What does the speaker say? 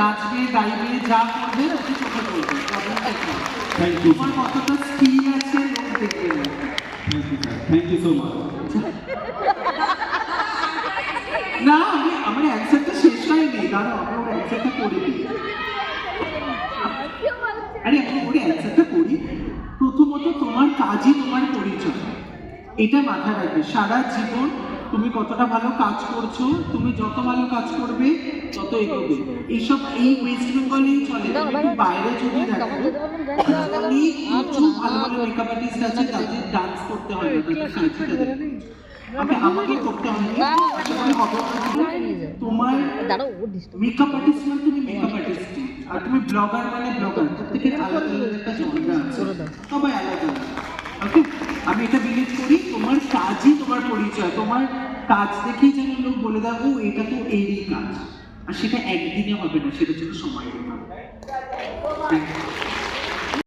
নাচবে গাইবে যা করবে ওকে চোখে পড়বে থ্যাংক ইউ তোমার কতটা স্কিল আছে লোক দেখবে thank you thank you so much না আমি আমার অ্যান্সারটা শেষ হয়নি। দাঁড়াও আমি ওর অ্যান্সারটা করে দিই। আরে আমি ওর অ্যান্সারটা করি। প্রথমত তোমার কাজই তোমার পরিচয়। এটা মাথায় রাখবে। সারা জীবন তুমি কতটা ভালো কাজ করছ, তুমি যত ভালো কাজ করবে, তত এগোবে। এইসব এই ওয়েস্ট বেঙ্গলেই চলে। বাইরে যদি দেখো। অনেক প্রচুর ভালো ভালো মেকআপ আর্টিস্ট আছে, তাদের ডান্স করতে হয় তাদের তোমার মানে তুমি আর তুমি ব্লগার মানে ব্লগার ওকে আমি এটা পরিচয়, তোমার কাজ দেখেই যেন লোক বলে ও, এটা তো এরই কাজ আর সেটা একদিনে হবে না, সেটার জন্য সময় দিতে হবে.